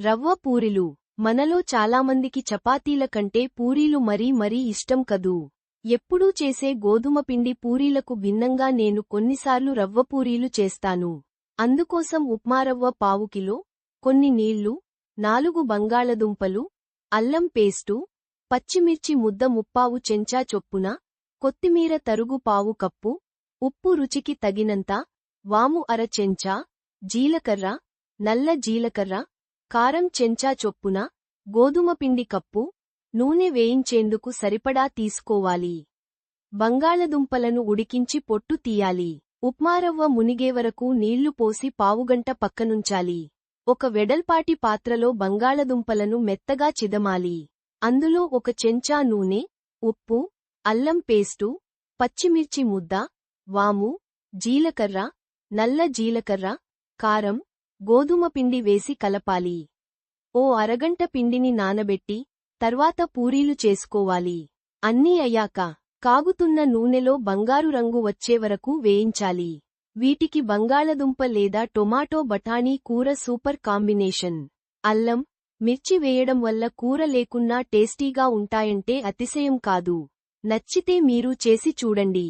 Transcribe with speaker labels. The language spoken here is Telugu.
Speaker 1: రవ్వ పూరిలు. మనలో చాలామందికి చపాతీల కంటే పూరీలు మరీ మరీ ఇష్టం కదూ. ఎప్పుడూ చేసే గోధుమ పిండి పూరీలకు భిన్నంగా నేను కొన్నిసార్లు రవ్వ పూరీలు చేస్తాను. అందుకోసం ఉప్మారవ్వ పావు కిలో కొన్ని నీళ్ళు నాలుగు బంగాళదుంపలు అల్లం పేస్టు పచ్చిమిర్చి ముద్ద ముప్పావు చెంచా చొప్పున కొత్తిమీర తరుగు పావు కప్పు ఉప్పు రుచికి తగినంత వాము అర చెంచా జీలకర్ర నల్ల జీలకర్ర కారం చెంచా చొప్పున గోధుమ పిండి కప్పు నూనె వేయించేందుకు సరిపడా తీసుకోవాలి. బంగాళదుంపలను ఉడికించి పొట్టు తీయాలి. ఉప్మారవ్వ మునిగే వరకు నీళ్ళు పోసి పావుగంట పక్కనుంచాలి. ఒక వెడల్పాటి పాత్రలో బంగాళదుంపలను మెత్తగా చిదమాలి. అందులో ఒక చెంచా నూనె ఉప్పు అల్లం పేస్టు పచ్చిమిర్చి ముద్ద వాము జీలకర్ర నల్ల జీలకర్ర కారం గోధుమ పిండి వేసి కలపాలి. ఓ అరగంట పిండిని నానబెట్టి తర్వాత పూరీలు చేసుకోవాలి. అన్నీ అయ్యాక కాగుతున్న నూనెలో బంగారు రంగు వచ్చే వరకు వేయించాలి. వీటికి బంగాళదుంప లేదా టొమాటో బఠానీ కూర సూపర్ కాంబినేషన్. అల్లం మిర్చి వేయడం వల్ల కూర లేకున్నా టేస్టీగా ఉంటాయంటే అతిశయం కాదు. నచ్చితే మీరు చేసి చూడండి.